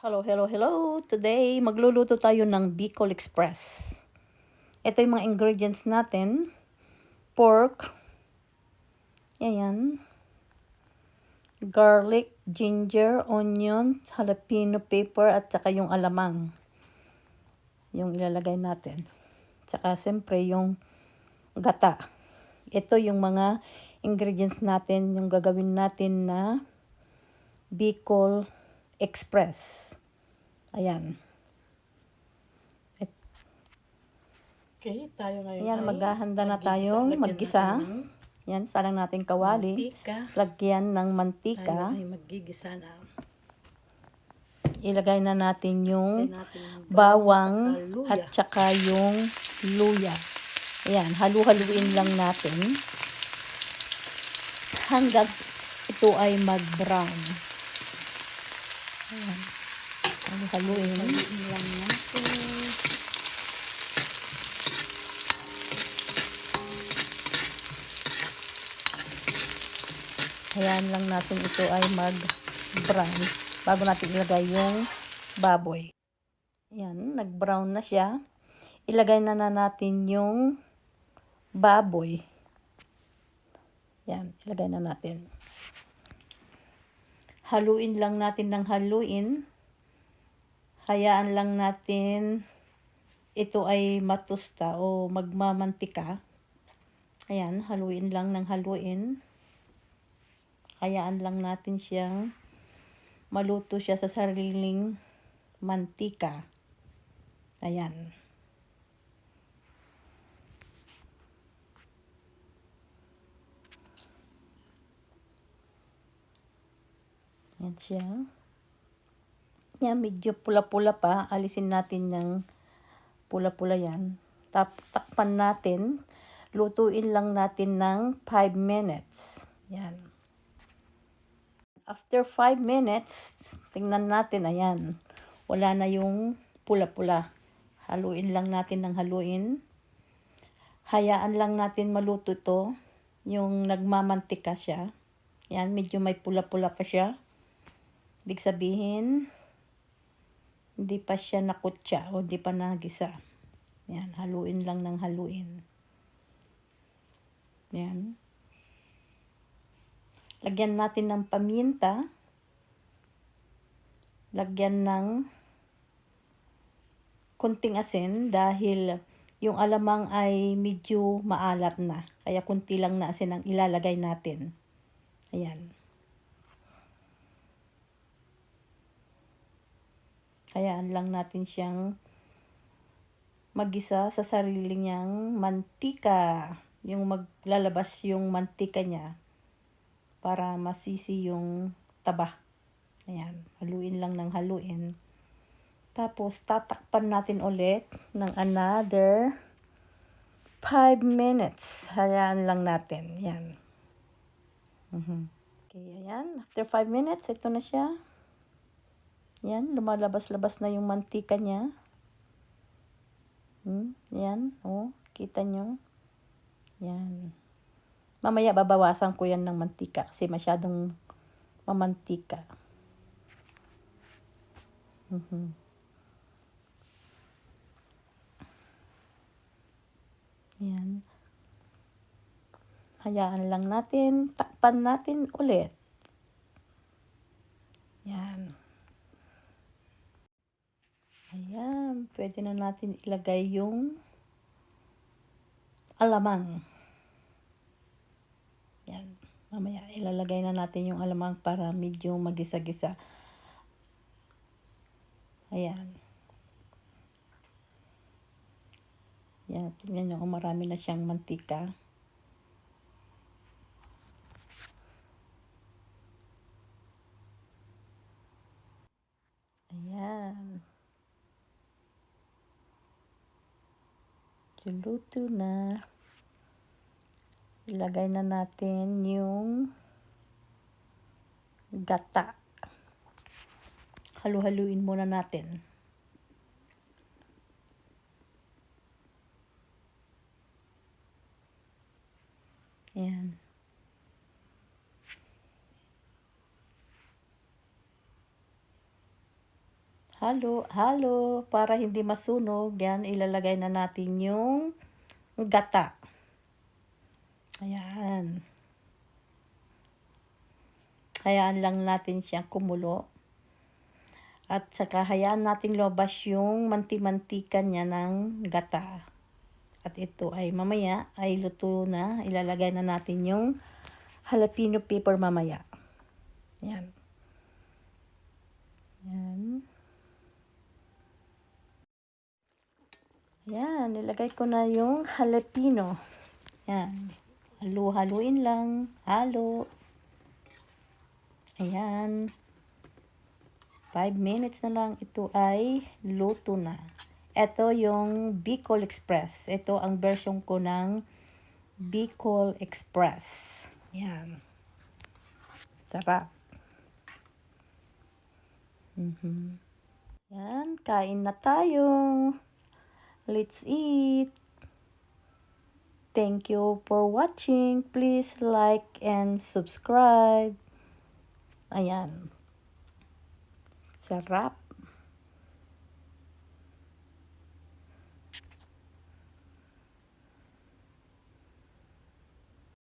Hello, hello, hello! Today, magluluto tayo ng Bicol Express. Ito yung mga ingredients natin. Pork. Ayan. Garlic, ginger, onion, jalapeno pepper, at saka yung alamang. Yung ilalagay natin. Tsaka, siyempre, yung gata. Ito yung mga ingredients natin, yung gagawin natin na Bicol Express. Ayan. Okay, tayo ngayon Ayan, ay maghahanda na tayong ng Yan, salang natin kawali. Mantika. Lagyan ng Tayo mantika. ay maggigisa na. Ilagay na natin yung natin ng bawang at saka yung luya. Ayan, halu-haluin lang natin. Hanggang ito ay mag-brown. Ayan. Halu-haluin. Haluin lang natin. Hayaan lang natin ito ay mag-brown bago natin ilagay yung baboy. Ayan, nag-brown na siya. Ilagay na na natin yung baboy. Yan, ilagay na natin. Haluin lang natin ng haluin. Hayaan lang natin ito ay matusta o magmamantika. Ayan, haluin lang ng haluin. Hayaan lang natin siyang maluto siya sa sariling mantika. Ayan. Yan siya. Yan, medyo pula-pula pa. Alisin natin ng pula-pula yan. Tap takpan natin. Lutuin lang natin ng 5 minutes. Yan. After 5 minutes, tingnan natin, ayan. Wala na yung pula-pula. Haluin lang natin ng haluin. Hayaan lang natin maluto to. Yung nagmamantika siya. Yan, medyo may pula-pula pa siya. Ibig sabihin, hindi pa siya nakutsa o hindi pa nagisa. Yan, haluin lang ng haluin. Yan. Lagyan natin ng paminta. Lagyan ng kunting asin dahil yung alamang ay medyo maalat na. Kaya kunti lang na asin ang ilalagay natin. Ayan. Hayaan lang natin siyang magisa sa sarili niyang mantika. Yung maglalabas yung mantika niya para masisi yung taba. Ayan, haluin lang ng haluin. Tapos, tatakpan natin ulit ng another 5 minutes. Hayaan lang natin. Yan. Mhm. Okay, ayan. After 5 minutes, ito na siya. Yan, lumalabas-labas na yung mantika niya. Hmm, yan, oh, kita nyo. Yan. Mamaya babawasan ko yan ng mantika kasi masyadong mamantika. Mhm. Yan. Hayaan lang natin, takpan natin ulit. Yan. Ayan, pwede na natin ilagay yung alamang. Yan. Mamaya ilalagay na natin yung alamang para medyo magisa-gisa. Ayan. Yan, tingnan nyo kung marami na siyang mantika. Ayan. Luto na. Ilagay na natin yung gata. Halu-haluin muna natin. Ayan. Halo, halo. Para hindi masunog, yan, ilalagay na natin yung gata. Ayan. Hayaan lang natin siyang kumulo. At saka hayaan natin lobas yung manti-mantika niya ng gata. At ito ay mamaya ay luto na. Ilalagay na natin yung jalapeno pepper mamaya. Yan. Yan. Yan. Nilagay ko na yung jalapeno. Yan. Halo-haluin lang. Halo. Ayan. 5 minutes na lang ito ay luto na. Ito yung Bicol Express. Ito ang version ko ng Bicol Express. Yan. Sarap. Mhm. Yan, kain na tayo. Let's eat. Thank you for watching. Please like and subscribe. Ayan. Sarap.